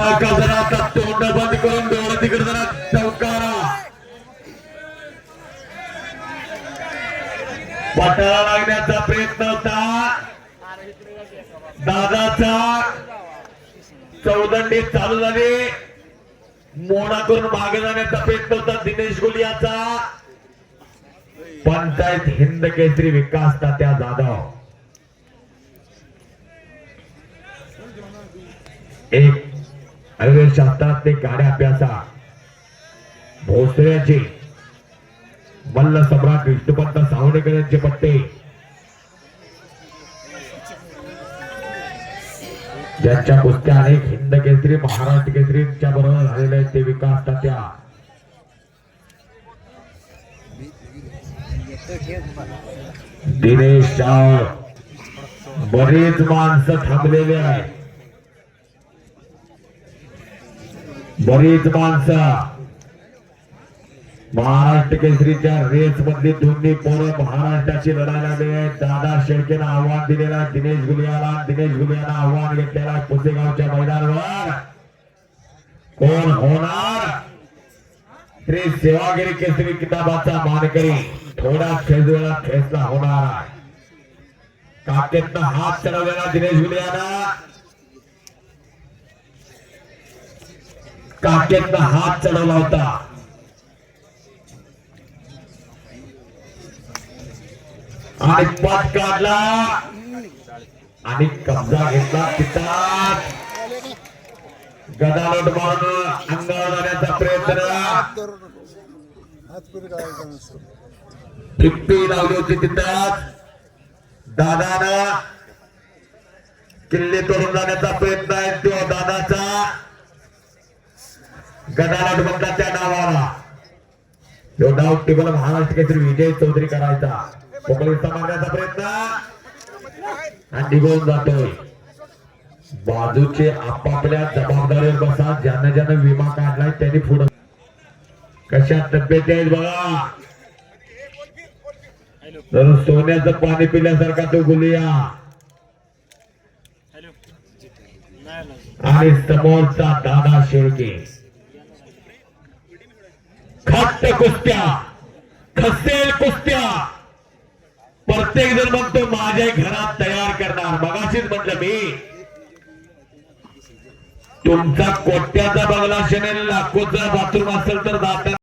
तोंड बंद करून डोळं तिकडे जरा चौकारा पटाला लागण्याचा प्रयत्न होता. दादाचा चौदंडी चालू झाले. मोडा करून मागे जाण्याचा प्रयत्न होता. दिनेश गुलियाचा पंचायत हिंद केसरी विकास तात्या जाधव एक आयुर्वेद शास्त्रातले गाड्या अभ्यासा भोसऱ्याचे मल्ल सम्राट विष्णुपंत सावणेकर यांचे पट्टे. ज्यांच्या कुस्त्या अनेक हिंद केसरी महाराष्ट्र केसरीच्या बरोबर झालेले आहेत ते विकास तात्या. दिनेश बरेच बरीच माणसं थांबलेले आहेत. बरीच माणसं. महाराष्ट्र केसरीच्या रेस मधली दोन्ही पोरं महाराष्ट्राची लढायला लागले दादा शेळकेनं आव्हान दिलेला दिनेश गुलियाला दिनेश गुलियाला आव्हान घेतलेला पुसेगावच्या मैदानावर. कोण होणार? श्री सेवागिरी केसरी किताबाचा मानकरी थोडा खेळवेळा खेचला होणार काकेतनं हात चढवलेला दिनेश गुलियाला काकेतनं हात चढवला होता. आणि पाठ काढला. आणि कब्जा घेतला पितात गदालोट मारून अंगावर जाण्याचा प्रयत्न टिप्पी लावली होती तिथं दादानं किल्ले तोडून जाण्याचा प्रयत्न आहे तो दादाचा. गदालाट म्हणतात त्या डावाला. तो डाव टेबल महाराष्ट्र केसरी विजय चौधरी करायचा. कोकणीचा मारण्याचा प्रयत्न. आणि निघून जातोय. बाजूचे आपापल्या जबाबदारीवर बसा. ज्यानं ज्यानं विमा काढलाय त्यांनी पुढे कशा तब्येत आहेत बघा. जर सोन्याचं पाणी पिल्यासारखा तो गुलिया. आणि समोरचा दादा शेळके. खट्ट कुस्त्या खसेल कुस्त्या प्रत्येक जण म्हणतो माझ्या घरात तयार करणार. मगाशीच म्हटलं मी. तुमचा कोट्याचा बंगला असेल लाखोचा बाथरूम असेल तर जाता